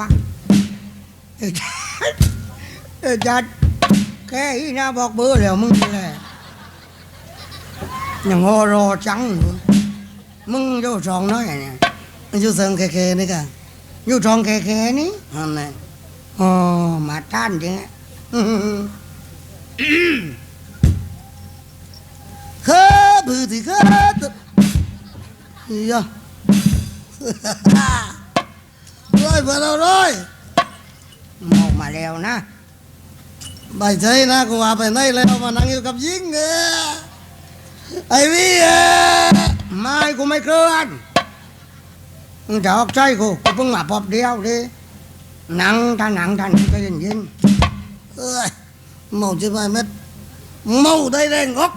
วะเออจัดเออจัดแค่อีน่าบอกเบอร์แล้วมึงแหละยังงอรอจังมึงอยู่สองน้อยเนี่ยอยู่เซิงแค่ๆนี่กันอยู่สองแค่ๆนี่อันนั้นอ๋อมาต้านจริงอะอืมเคบือที่เคตยะร้ อยเบอร์เราร้อยมองมาแล้วนะใบใจนะกูว่าไปไหนแล้วมานั่งอยู่กับยิงเออไอ้พี่เออไม่กูไม่เคลื่อนมึงจะออกใจกูกูเพิ่งมาพบเดียวดิหนังท่าหนังท่านก็ยินยินเอ้ยเมาจะไปเม็ดเมาได้แรงงอก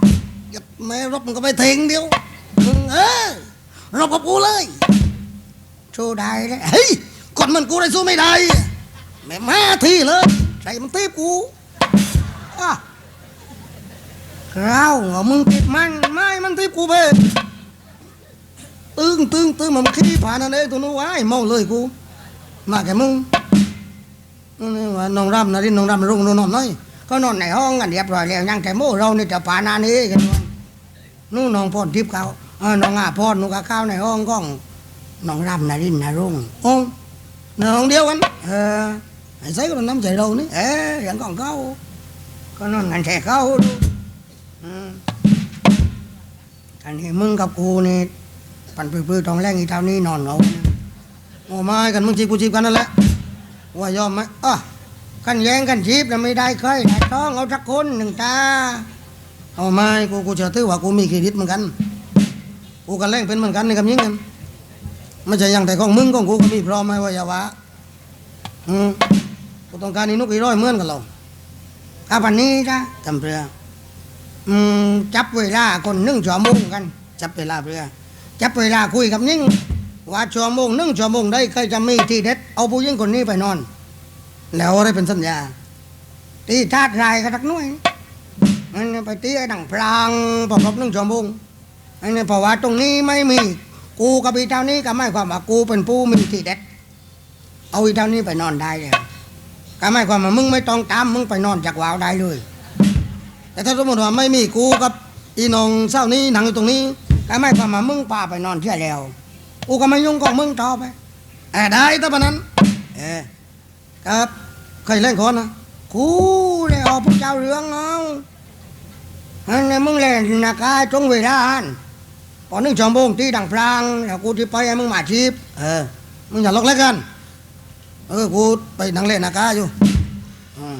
ยัดแม่รบมันก็ไปเทงเดียวมึงเออรบกับกูเลยสู้ได้เลยเฮ้ย ก่อนมันกูได้สู้ไม่ได้แม่มาทีเลยใส่มันตีกูอะเราเหรอมึงติดมันไม่มันตีกูไปตึงตึงตึงมันขี้ผ่านนั่นเองตัวนู้นวายเมาเลยกูมาแกมึงนี่ว่าน้องรำนะที่น้องรำรุ่งนอนน้อยก็นอนในห้องกันเรียบร้อยแล้วยังแต่โม่เรานี่จะผ่านนานี้กันนู่นน้องพรทิพย์เขาเอน้องอาพรนุกข้าวในห้องก้องน้องรำนารินนารุ่งอ้น้อง นอนเดียวกันเออไอ้ใส่ก็น้ำใจเรานี่เอออย่างของเขาก็นอนกันแช่เขาดูอันนี้มึงกับกูนี่ปันปื้อๆตองแรงอีเท่านี้นอนเหงาโอ้ไม่กันมึงจีบกูจีบกันนั่นแหละว่ายอมไหมอะกันแย่งกันจีบนะไม่ได้เคยได้ต้องเอาสักคนหนึ่งตาเอาไม่กูกูจะถือว่ากูมีเครดิตเหมือนกัน กูกันแรงเป็นเหมือนกันในคำยิงกัน ไม่ใช่อย่างแต่ของมึงของกูก็มีพร้อมไหมว่าอย่าวะอืมกูต้องการนี่นุกอีร้อยเหมือนกันเราข้าวันนี้จ้ะจำเรืออืมจับเวลาคนนึ่งชั่วโมงกัน จับเวลาเรือ จับเวลาคุยกับยิ่งว่าชั่วโมงนึ่งชั่วโมงได้ใครจะมีที่เด็ด เอาผู้หญิงคนนี้ไปนอน แล้วอะไรเป็นสัญญาตีทาดรายกันทักน่วยอันนี้ไปตีไอ้ดังพลางพอครบนึ่งชั่วโมงอันนี้เพราะว่าตรงนี้ไม่มี กูกับอีเท่านี้ก็ไม่ความว่ากูเป็นผู้มีที่เด็ด เอาอีเท่านี้ไปนอนได้เลยก็ไม่ความว่ามึงไม่ต้องตามมึงไปนอนจากวาวได้เลย แต่ถ้าสมมติว่าไม่มีกูกับอีน้องเศร้านี้หนังอยู่ตรงนี้ก็ไม่ความว่ามึงพาไปนอนเที่ยแล้ว กูก็ไม่ยุ่งกับมึงต่อไปเออได้แต่ปนั้น เออครับเคยเล่นคนนะกูได้เอาพวกเจ้าเรื่องเอาอันนี้มึงเล่นนักายจงเวลาอัน พอหนึ่งชั่วโมงที่ดังพลางแล้วกูที่ไปให้มึงมาชีพเออมึงอย่าล็อกเล่นกัน เออกูไปนั่งเล่นนากาอยู่อืม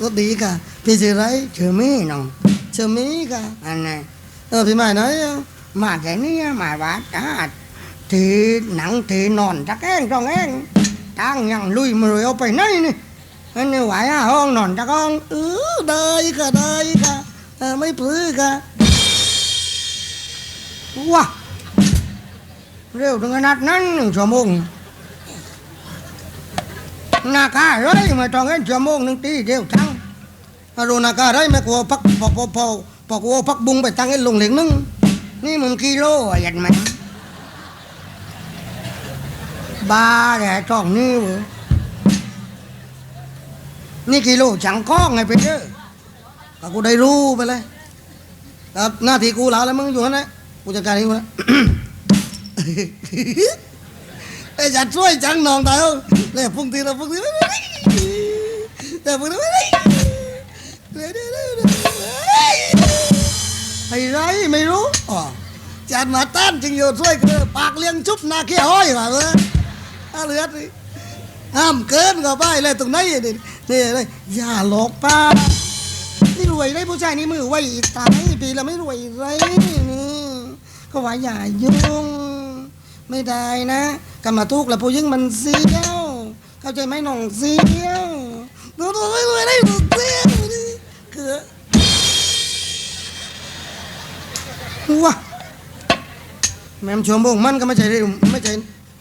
ก็ดีค่ะพี่ชื่ออะไรชื่อมี่น้องชื่อมี่ค่ะอันนี้เออพี่หมายน้อยมาแค่นี้มาว่าจ้าที่หนังที่นอนจักแองจองแองตั้งยังลุยมือเอาไปไหนนี่อันนี้ไหวอะห้องนอนจักห้องเออได้ค่ะได้ค่ะเออไม่ปลื้อค่ะ ว้าเร็วถึงขนาดนั้นหนึ่งชั่วโมงนาคาไรไม่ต้องเห็นชั่วโมงหนึ่งตีเดียวทั้งอารุนาคาไรไม่กลัวพักพอพอพอพอกลัวพักบุงไปตั้งไอ้ลงเหลียงนึงนี่มันกิโลอะยันมันบ้าแหละช่องนี้เว้ยนี่กิโลจังก้องไงไปเด้อกูได้รู้ไปเลยหน้าที่กูแล้วแล้วมึงอยู่นั่นแหละ กูจัดการเองกูนะไอ้จัดช่วยจังนองตายเอาเลยพุ่งทีละพุ่งทีแต่พุ่งทีละไอ้ไรไม่รู้อ๋อจัดมาต้านจึงอยู่ช่วยกันปากเลี้ยงชุบนาเขี้ยห้อยมาเลยอาเลือดนี่ห้ามเกินก็ไปเลยตรงไหนนี่นี่เลยอย่าหลอกป้านี่รวยได้ผู้ชายนี่มือไว้ตายปีละไม่รวยไรนี่ ก็ว่าอย่ายุ่ง ไม่ได้นะกรรมาทุกข์แล้วผู้หญิงมันเสี้ยว เข้าใจไหมน้องเสี้ยวดูดูไม่รวยได้ดูเสียวนี่คือว้าแม่มชมบงมันก็ไม่ใช่เรื่องไม่ใช่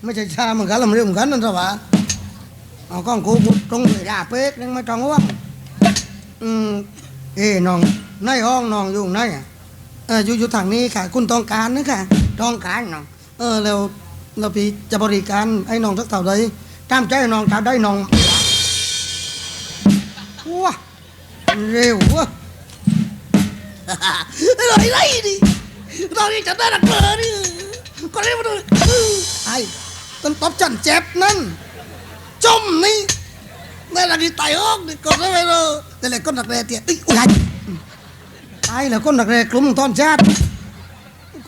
ไม่ใช่ชาเหมือนกันลำเรื่องเหมือนกันนั่นหรอวะเอาก้องกูกูตรงเวลาเป๊กยังไม่ต้องห่วงอืมเอ้น้องในห้องน้องอยู่ไหนอะ เอออยู่อยู่ทางนี้ค่ะ คุณต้องการนะค่ะต้องการน้องเออแล้วแล้วพี่จะบริการไอ้น้องสักเท่าใดตามใจน้องถ้าได้น้องว้าเร็ววะอะไรไรดิเรานี่จะได้รักเบอร์นี่ก็เรียกมาดูไอ้ต้นตบจันเจ็บนั่นจมนี่ในหลังที่ไต่ห้องนี่ก็ได้ไปเลยแต่เลยก้นหนักแร่เตี้ยอุ้ยอะไร ตายแล้วก้นหนักแร่กลุ่มตอนชาติ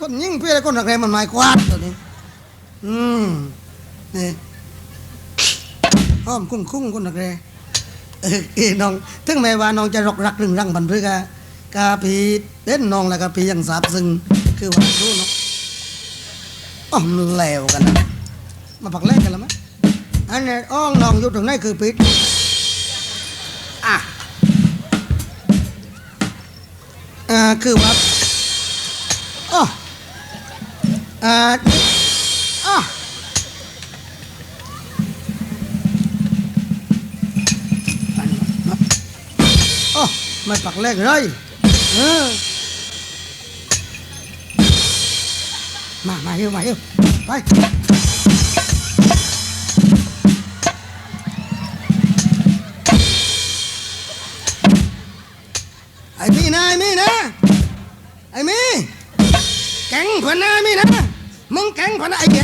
คนยิ่งเพื่อก้นหนักแร่มันหมายควาดตัวนี้ อืมนี่ห้อมคุ้งคุ้งก้นหนักแร่เออน้องถึงแม้ว่าน้องจะรกรักรึงรังบันทึกอะกาพีเด่นน้องแล้วกาพียังสาบซึ้งคือว่าดูเนาะอ๋อมแล้วกันนะมาปักแรกกันแล้วมั้ยอันนี้อ้องน้องอยู่ตรงไหนคือปิด อ่าคือว่าอ๋ออ่าอ๋อไม่ปักแรกเลยเออมา มาเร็วมาเร็วไป มีนะไอ้มีนะไอ้มีแก๊งผัวนะไอ้มีนะมึงแก๊งผัวนะไอ้แก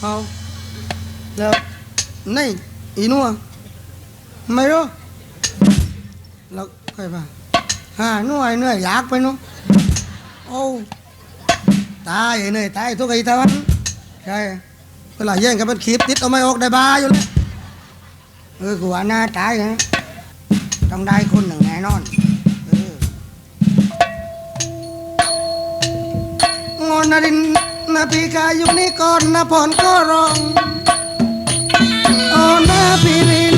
เอาแล้วนี่อีนัวไม่รู้แล้วใครบ้าฮะนัวไอ้เหนื่อยอยากไปนู้โอ้ตายไอ้เหนื่อยตายทุกไอ้ทวันใช่เวลาแย่งกันเป็นคลิปติดเอาไม่ออกได้บาอยู่เลยเออกูว่าหน้าตายนะต้องได้คนหนึ่ง นอนเอองอนนรินนาพีกายุคนี้ก่อนนาพรก็ร้องโอ้นาพีริน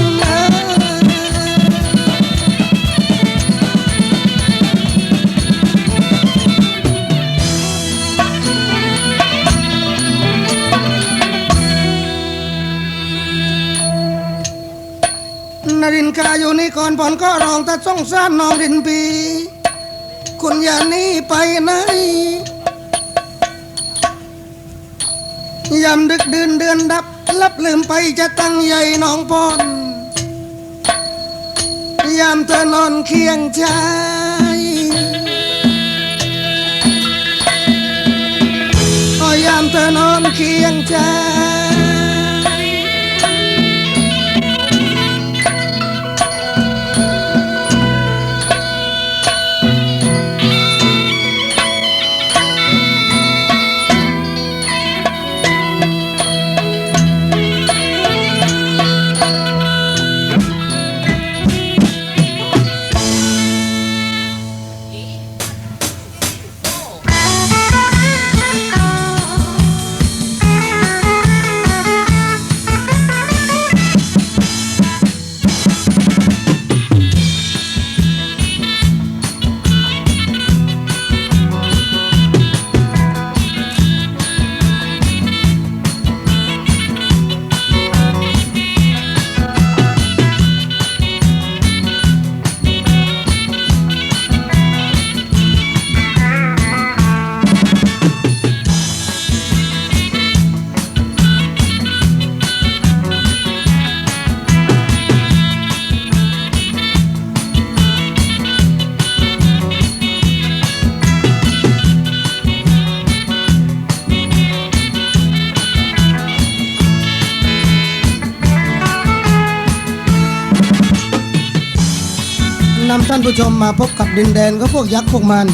เออนารินกาอยู่นี่ก่อนพรก็ร้องแต่สงสารน้องรินปี คุณอย่าหนี้ไปไหนยามดึกดื่นเดือนดับ ลับลืมไปจะตั้งใหญ่น้องพรยามเธอนอนเคียงชายโอ้ยามเธอนอนเคียงชายานผู้ชมมาพบกับดินแดนของพวกยักษ์พวกมาร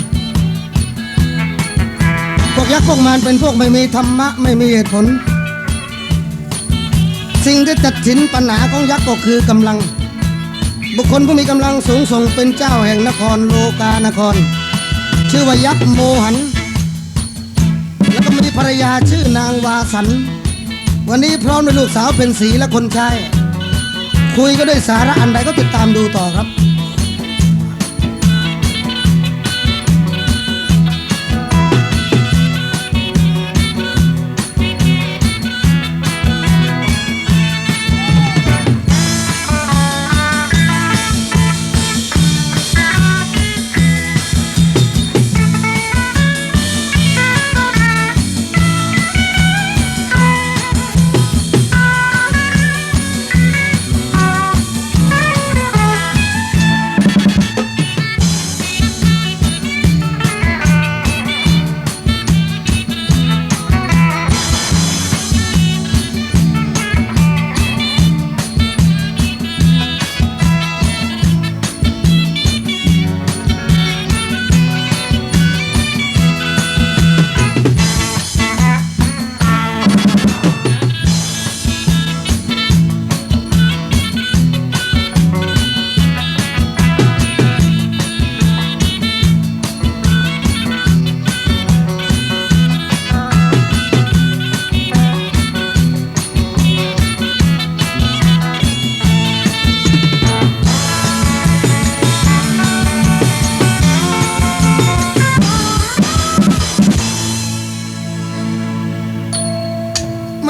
พวกยักษ์พวกมารเป็นพวกไม่มีธรรมะไม่มีเหตุผล สิ่งที่ตัดสินปัญหาของยักษ์ก็คือกำลัง บุคคลผู้มีกำลังสูงส่งเป็นเจ้าแห่งนครโลกานคร ชื่อว่ายักษ์โมหัน แล้วก็มีภรรยาชื่อนางวาสัน วันนี้พร้อมด้วยลูกสาวเป็นสีและคนชายคุยก็ด้วยสาระอันใดก็ติดตามดูต่อครับ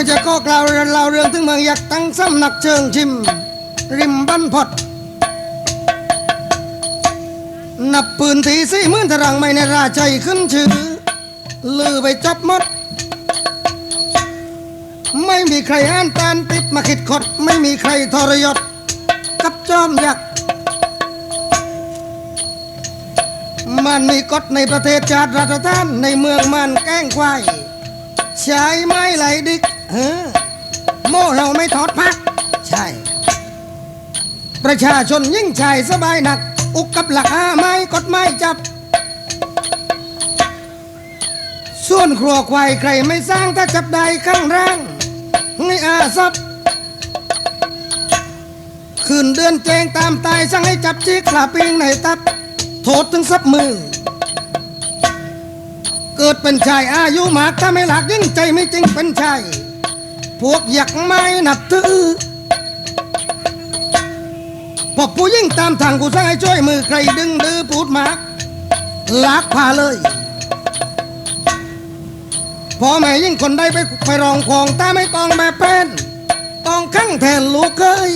ไม่ใช่ก็กล่าวเรื่องเล่าเรื่องถึงเมืองยักษ์ตั้งสำนักเชิงชิม ริมบ้านพอดนับปืนทีสี่หมื่นตารางไม่ในราชัยขึ้นชื่อ ลือไปจับมด ไม่มีใครอ่านตานติดมาขิดขด ไม่มีใครทรยศ กับจอมยักษ์มันมีกฎในประเทศชาติรัฐทานในเมืองมันแกล้งควายใช้ไม้ไหลดิก เออ โม่เราไม่ถอดพัก ใช่ ประชาชนยิ่งชายสบายหนัก อุกกับหลักอาไม้กฎไม้จับ ส่วนครัวควายใครไม่สร้างถ้าจับได้ข้างร่างไม่อาซับคืนเดือนแจงตามตายสั่งให้จับจีกลาปิงในตับ โทษถึงซับมือ เกิดเป็นชายอายุมากถ้าไม่หลักยิ่งใจไม่จริงเป็นชาย พวกอยากไม่นับถือพอผู้ยิ่งตามทางกูสั่งให้ช่วยมือใครดึงดื้อพูดมากลากพาเลยพอแม่ยิ่งคนใดไปไปรองของตาไม่ต้องแบบเป็นต้องข้างแทนลูกเคย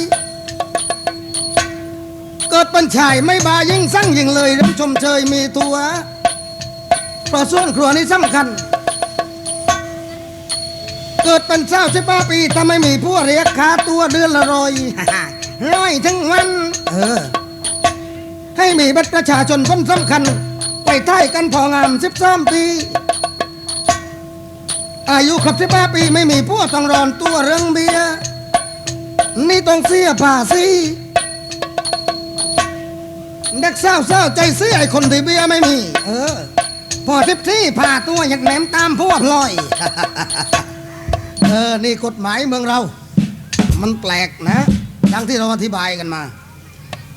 เกิดเป็นชายไม่บายิ่งสั่งยิ่งเลยรับชมเชยมีตัวเพราะส่วนครัวนี้สำคัญ เกิดเป็นเศร้าสิบห้าปีถ้าไม่มีผู้เรียกค่าตัวเดือนละร้อยร้อยทั้งวัน เออ ให้มีบัตรประชาชนคนสำคัญ ไปท้กันพองามสิบสามปี อายุครบสิบห้าปีไม่มีผู้ต้องรอนตัวเรื่องเบียนี่ต้องเสียภาษีเด็กเศร้าเศร้าใจเสียไอ้คนที่เบียไม่มี เออ พอทิพที่ผ่าตัวอยากแหนมตามพวกลอย เออ นี่กฎหมายเมืองเรา มันแปลกนะดังที่เราอธิบายกันมา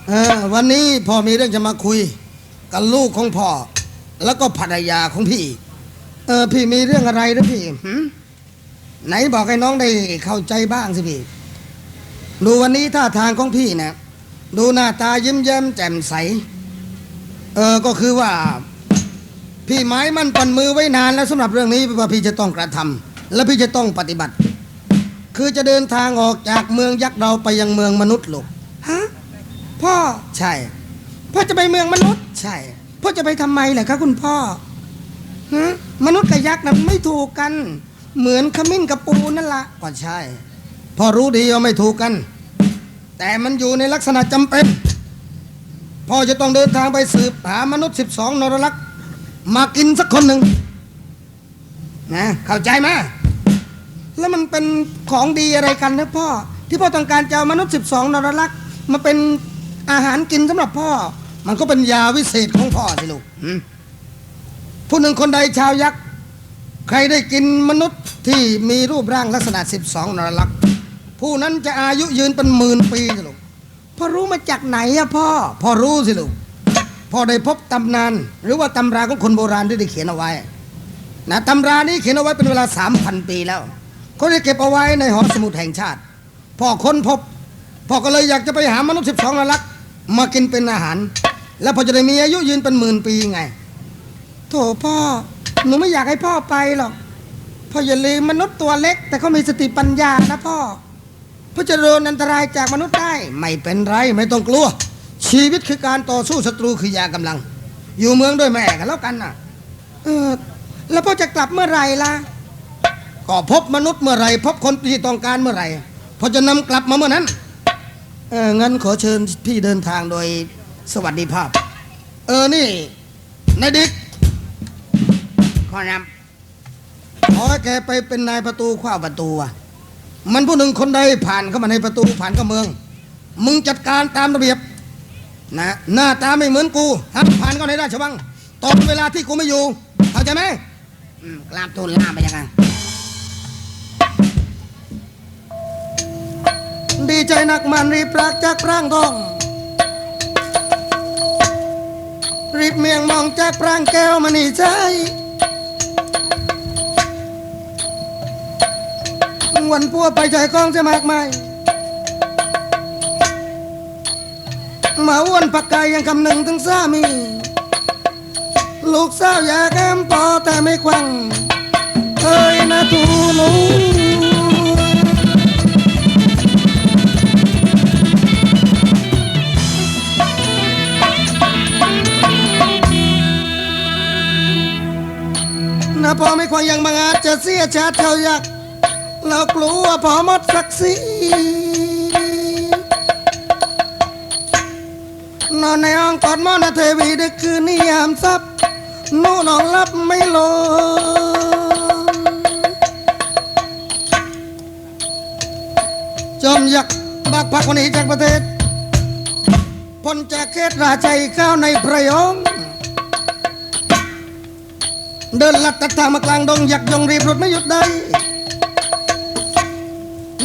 เออ วันนี้พ่อมีเรื่องจะมาคุย กับลูกของพ่อ แล้วก็ภรรยาของพี่ เออ พี่มีเรื่องอะไรนะพี่ไหนบอกให้น้องได้เข้าใจบ้างสิพี่ ดูวันนี้ท่าทางของพี่นะดูหน้าตายิ้มแย้มแจ่มใส เออ ก็คือว่า พี่ไม้มันปันมือไว้นานแล้วสำหรับเรื่องนี้ว่าพี่จะต้องกระทำ และพี่จะต้องปฏิบัติ คือจะเดินทางออกจากเมืองยักษ์เราไปยังเมืองมนุษย์ลูกฮะพ่อใช่ พ่อจะไปเมืองมนุษย์ ใช่ พ่อจะไปทำไมล่ะคะคุณพ่อฮะมนุษย์กับยักษ์นั้นไม่ถูกกัน เหมือนขมิ้นกับปูนั่นละก็ใช่ พ่อรู้ดีว่าไม่ถูกกัน แต่มันอยู่ในลักษณะจำเป็นพ่อจะต้องเดินทางไปสืบหามนุษย์ 12 นรลักษ์มากินสักคนหนึ่งนะเข้าใจไหม แล้วมันเป็นของดีอะไรกันนะพ่อ ที่พ่อต้องการจะเอามนุษย์ 12นรลักษ์มาเป็นอาหารกินสำหรับพ่อ มันก็เป็นยาวิเศษของพ่อสิลูกหืมผู้หนึ่งคนใดชาวยักษ์ใครได้กินมนุษย์ที่มีรูปร่างลักษณะ 12นรลักษ์ผู้นั้นจะอายุยืนเป็นหมื่นปีสิลูกพ่อรู้มาจากไหนอะพ่อพ่อรู้สิลูกพ่อได้พบตำนาน หรือว่าตำราของคนโบราณที่ได้เขียนเอาไว้นะตำรานี้เขียนเอาไว้เป็นเวลา3,000ปีแล้ว เขาได้เก็บเอาไว้ในหอสมุดแห่งชาติ พ่อค้นพบ พ่อก็เลยอยากจะไปหามนุษย์12นรลักษ์มากินเป็นอาหาร แล้วพอจะได้มีอายุยืนเป็นหมื่นปีไง โถพ่อ หนูไม่อยากให้พ่อไปหรอก พ่ออย่าลืมมนุษย์ตัวเล็ก แต่เขามีสติปัญญานะพ่อเพื่อจะโดนอันตรายจากมนุษย์ได้ ไม่เป็นไรไม่ต้องกลัว ชีวิตคือการต่อสู้ศัตรูคือยากำลัง อยู่เมืองด้วยแม่กันแล้วกันน่ะ เออ แล้วพ่อจะกลับเมื่อไหร่ล่ะ ก็พบมนุษย์เมื่อไหรพบคนที่ต้องการเมื่อไหร่พอจะนำกลับมาเมื่อนั้นเอองั้นขอเชิญพี่เดินทางโดยสวัสดิภาพ เออนี่นายดิกขอนำขอให้แกไปเป็นนายประตูขว้าประตูว่ะ มันผู้หนึ่งคนใดผ่านเข้ามาในประตูผ่านเข้าเมือง มึงจัดการตามระเบียบนะหน้าตาไม่เหมือนกูห้ามผ่านเข้าในราชวังตอนเวลาที่กูไม่อยู่ เข้าใจไหมอืมกราบทูลลาไปยังไง ดีใจนักมันรีบรักจากร่างทอง รีบเมียงมองจากปรางแก้วมณีใจ วันพัวไปใจกองจะมากมายมาอ้วนปักไก่ยังคำหนึ่งถึงสามี ลูกสาวอยากแอมปอแต่ไม่ควังเอ้ยนะทูนู อพอไม่ควรยังบังอาจจะเสียชาติเขาอยากเรากลัวพอหมดศักดิ์ศรีนอนในห้องกอดมอนาเทวีดึกคืนนิยามซับนู่นอนรับไม่ลงจอมยักษ์บักพักคนนี้จากประเทศพ้นจากเขตราชัยข้าวในพระยง เดินลัดตัดทางมากลางดงอยากยงรีบรถไม่หยุดได้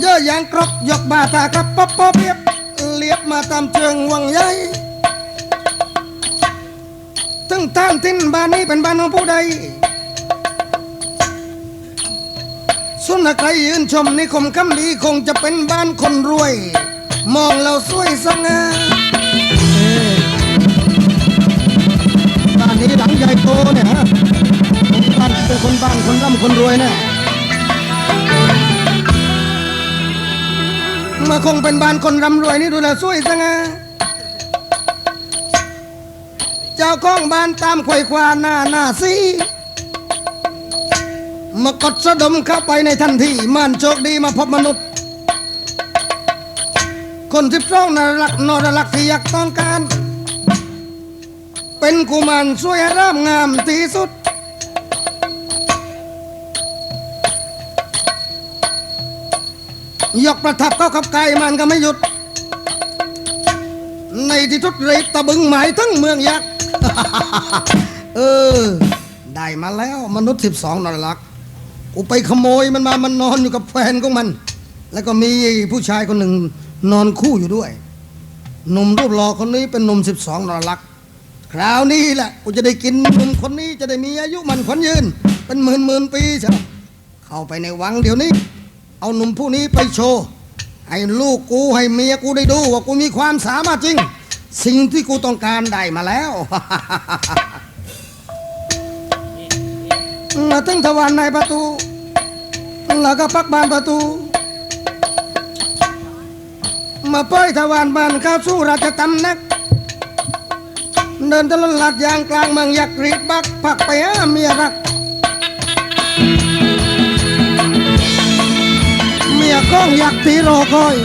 เยอะยางกรบยกบาตากับป๊อปป๊อปเรียบเลียบมาตามเชิงวังใหญ่ถึงท่านทิ้นบ้านนี้เป็นบ้านของผู้ใดส่วนถ้าใครยืนชมนิคมคำดีคงจะเป็นบ้านคนรวย มองเราสวยสง่าเอ้ยบ้านนี้หลังใหญ่โตเนี่ยฮะ เป็นคนบ้านคนร่ำคนรวยนะมาคงเป็นบ้านคนร่ำรวยนี่ดูแลสวยจังอะเจ้าของบ้านตามไขว่คว้าหน้าหน้าซีมากดสะดมเข้าไปในทันทีมันโชคดีมาพบมนุษย์ คนสิบสองนรักนรลักที่อยากต้องการ เป็นกุมารสวยร่ามงามที่สุด ยกประทับเข้ากับไก่มันก็ไม่หยุด ในที่ทุดเรตะบึงหมายทั้งเมืองยักษ์เออ ได้มาแล้วมนุษย์สิบสองนรลักษ์กูไปขโมยมันมามันนอนอยู่กับแฟนของมัน แล้วก็มีผู้ชายคนหนึ่งนอนคู่อยู่ด้วยหนุ่มรูปหล่อคนนี้เป็นหนุ่มสิบสองนรลักคราวนี้แหละกูจะได้กินหนุ่มคนนี้จะได้มีอายุมันขวัญยืน เป็นหมื่นหมื่นปีใช่เข้าไปในวังเดี๋ยวนี้ เอาหนุ่มผู้นี้ไปโชว์ให้ลูกกูให้เมียกูได้ดูว่ากูมีความสามารถจริง สิ่งที่กูต้องการได้มาแล้วมาถึงทวารในประตูแล้วก็ปักบานประตู มาเป้ยทวารบานเข้าสู่ราชตำหนัก เดินตลอดลัดยางกลางเมืองอยากรีบบักพักไปหาเมียรัก มียก้องอยากตีรอคอย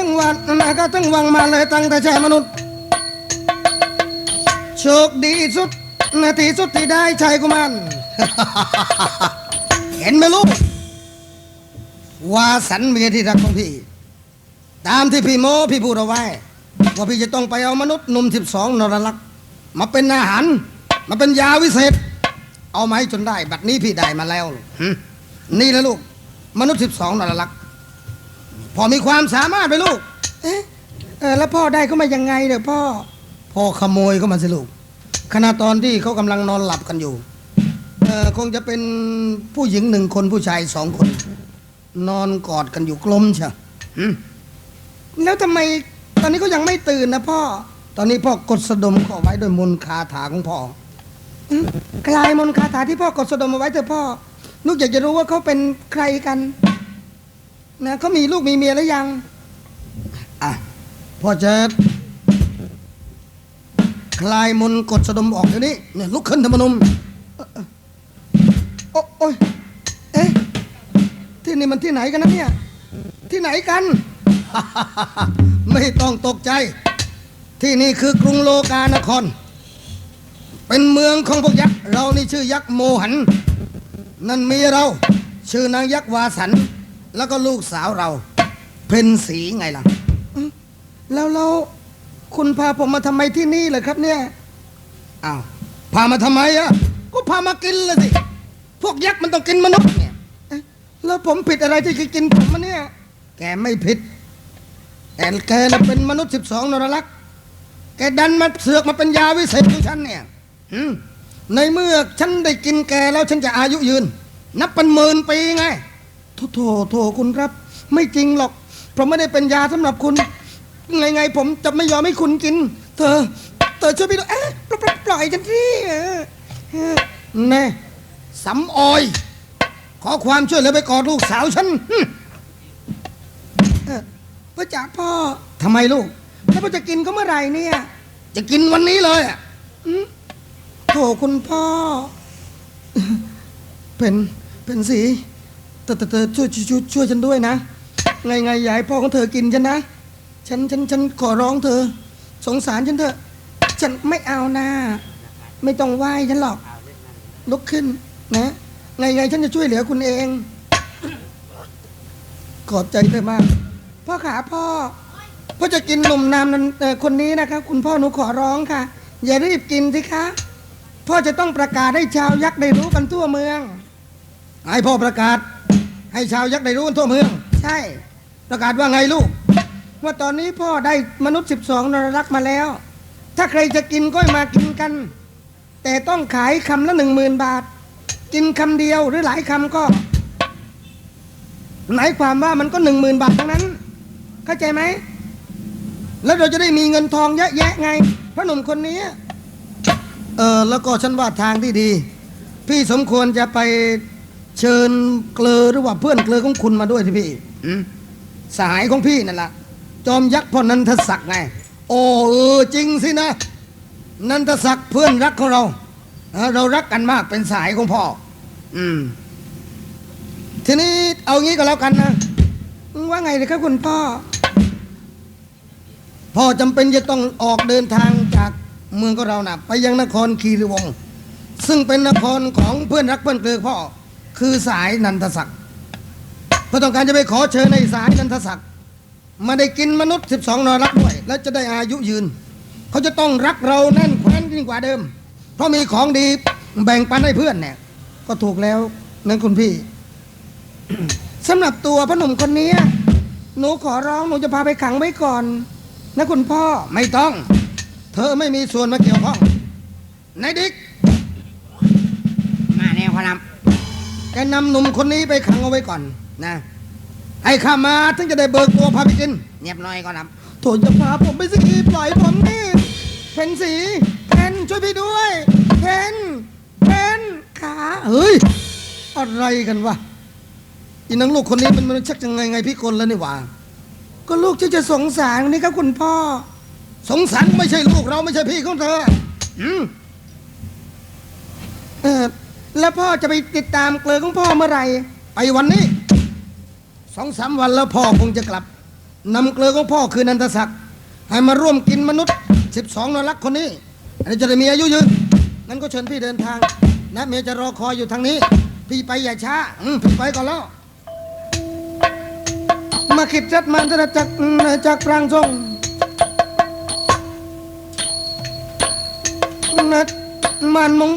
มาก็ถึงวันมาก็ถึงวังมาเลยตั้งแต่ใจมนุษย์ โชคดีสุด นาทีสุดที่ได้ชายกุมันเห็นไหมลูกว่าสันเมียที่รักของพี่ ตามที่พี่โมพี่พูดเอาไว้ ว่าพี่จะต้องไปเอามนุษย์หนุ่มสิบสองนรลักษ์มาเป็นอาหาร มาเป็นยาวิเศษ เอามาให้จนได้ บัดนี้พี่ได้มาแล้วนี่แหละลูก มนุษย์สิบสองนรลักษ์ พอมีความสามารถไหมลูก เอ๊ะเออแล้วพ่อได้เข้ามายังไงเดี๋ยพ่อ พ่อขโมยเข้ามาสิลูกขณะตอนที่เขากำลังนอนหลับกันอยู่ เออคงจะเป็นผู้หญิงหนึ่งคนผู้ชายสองคน นอนกอดกันอยู่กลมเชียวหืมแล้วทำไมตอนนี้ก็ยังไม่ตื่นนะพ่อ ตอนนี้พ่อกดสะดมเขาไว้ด้วยมนต์คาถาของพ่ออืมคลายมนต์คาถาที่พ่อกดสะดมเอาไว้เถอะพ่อ ลูกอยากจะรู้ว่าเขาเป็นใครกัน นะเขามีลูกมีเมียแล้วยัง อะพ่อจะคลายมนกดสะดมออกเดี๋ยวนี้เนี่ยลุกขึ้นธรรมนมเอ่อเอ่อโอ้ยเอ๊ะที่นี่มันที่ไหนกันนะเนี่ย ที่ไหนกัน ไม่ต้องตกใจ ที่นี่คือกรุงโลกานคร เป็นเมืองของพวกยักษ์ เรานี่ชื่อยักษ์โมหัน นั่นเมียเรา ชื่อนางยักษ์วาสัน แล้วก็ลูกสาวเรา เพนสีไงล่ะอืมแล้วเราคุณพาผมมาทำไมที่นี่เหรอครับเนี่ย อ้าว พามาทำไมอะก็พามากินลยสิ พวกยักษ์มันต้องกินมนุษย์เนี่ยเอ๊ะแล้วผมผิดอะไรที่จะกินผมมันเนี่ย แกไม่ผิด แต่แกน่ะเป็นมนุษย์สิบสองนรลักษณ์แกดันมาเสือกมาเป็นยาวิเศษของฉันเนี่ยอืมในเมื่อฉันได้กินแกแล้วฉันจะอายุยืน นับเป็นหมื่นปีไง โถโถคุณครับ ไม่จริงหรอก ผมไม่ได้เป็นยาสำหรับคุณ ไงไงผมจะไม่ยอมให้คุณกิน เธอ เธอช่วยพี่ด้วยเอ๊ะปล่อยปล่อยฉันที่แน่สำออย ขอความช่วยเหลือไปกอดลูกสาวฉันหึเอ่อพระจากพ่อทำไมลูก แล้วพ่อจะกินก็เมื่อไหร่เนี่ย จะกินวันนี้เลยอะโถคุณพ่อ เป็น เป็นสี อเธอเธอช่วยช่วยช่วยฉันด้วยนะ ไงไงยายพ่อของเธอกินฉันนะ ฉันฉันฉันขอร้องเธอ สงสารฉันเถอะ ฉันไม่เอานะไม่ต้องไหว้ฉันหรอก ลุกขึ้นนะ ไงไงฉันจะช่วยเหลือคุณเอง ขอบใจเธอมาก พ่อขาพ่อ พ่อจะกินหนุ่มนามนั้นคนนี้นะคะ คุณพ่อหนูขอร้องค่ะ อย่ารีบกินสิคะพ่อจะต้องประกาศให้ชาวยักษ์ได้รู้กันทั่วเมือง ให้พ่อประกาศ ให้ชาวยักษ์ได้รู้กันทั่วเมือง ใช่ ประกาศว่าไงลูก ว่าตอนนี้พ่อได้มนุษย์ 12นรรักษ์มาแล้ว ถ้าใครจะกินก็ให้มากินกัน แต่ต้องขายคำละหนึ่งหมื่นบาท กินคำเดียวหรือหลายคำก็ หมายความว่ามันก็หนึ่งหมื่นบาททั้งนั้น เข้าใจไหม แล้วเราจะได้มีเงินทองเยอะแยะไงเพราะหนุ่มคนนี้ เออแล้วก็ฉันว่าทางที่ดี พี่สมควรจะไป เชิญเกลอหรือว่าเพื่อนเกลอของคุณมาด้วยที่พี่อืมสหายของพี่นั่นแหละจอมยักษ์พ่อนันทศักดิ์ไง โอ้เออจริงสินะ นันทศักดิ์เพื่อนรักของเราเออเรารักกันมากเป็นสายของพ่อ อืม ทีนี้เอางี้ก็แล้วกันนะ ว่าไงเลยครับคุณพ่อ พ่อจำเป็นจะต้องออกเดินทางจากเมืองของเรานะไปยังนครคีรีวงศ์ซึ่งเป็นนครของเพื่อนรักเพื่อนเกลือพ่อ คือสายนันทศักดิ์เพื่อต้องการจะไปขอเชิญในสายนันทศักดิ์มาได้กินมนุษย์ 12 นอรักด้วย และจะได้อายุยืน เขาจะต้องรักเราแน่นแคว้นยิ่งกว่าเดิม เพราะมีของดีแบ่งปันให้เพื่อนเนี่ย ก็ถูกแล้วนั่นคุณพี่ สำหรับตัวพ่อหนุ่มคนนี้หนูขอร้องหนูจะพาไปขังไว้ก่อน นะคุณพ่อไม่ต้อง เธอไม่มีส่วนมาเกี่ยวข้องนายดิก มาแนวพลัม แกนำหนุ่มคนนี้ไปขังเอาไว้ก่อนนะ ให้ข้ามาถึงจะได้เบิกตัวพาไปกิน เงียบหน้อยก็รับโถจะพาผมไปสิปล่อยผมนี่เพนสีเพนช่วยพี่ด้วยเพนเพนขาเฮ้ย อะไรกันวะอีนังลูกคนนี้มันมันชักจะไงไงพี่กลแล้วนี่หว่า ก็ลูกที่จะสงสารนี่ครับคุณพ่อ สงสารไม่ใช่ลูกเราไม่ใช่พี่ของเธอ อืมเออ แล้วพ่อจะไปติดตามเกลือของพ่อเมื่อไหร่ ไปวันนี้สองสามวันแล้วพ่อคงจะกลับนำเกลือของพ่อคือนันทศักดิ์ให้มาร่วมกินมนุษย์สิบสองนรักคนนี้อันนี้จะได้มีอายุยืนงั้นก็เชิญพี่เดินทางนะเมียจะรอคอยอยู่ทางนี้ พี่ไปอย่าช้าอืมพี่ไปก่อนแล้วมาขิดจัดมันจะจากจากปรางทรงนัดมันมง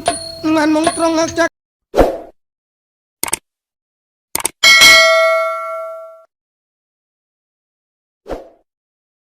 งานมงตรงหักจาก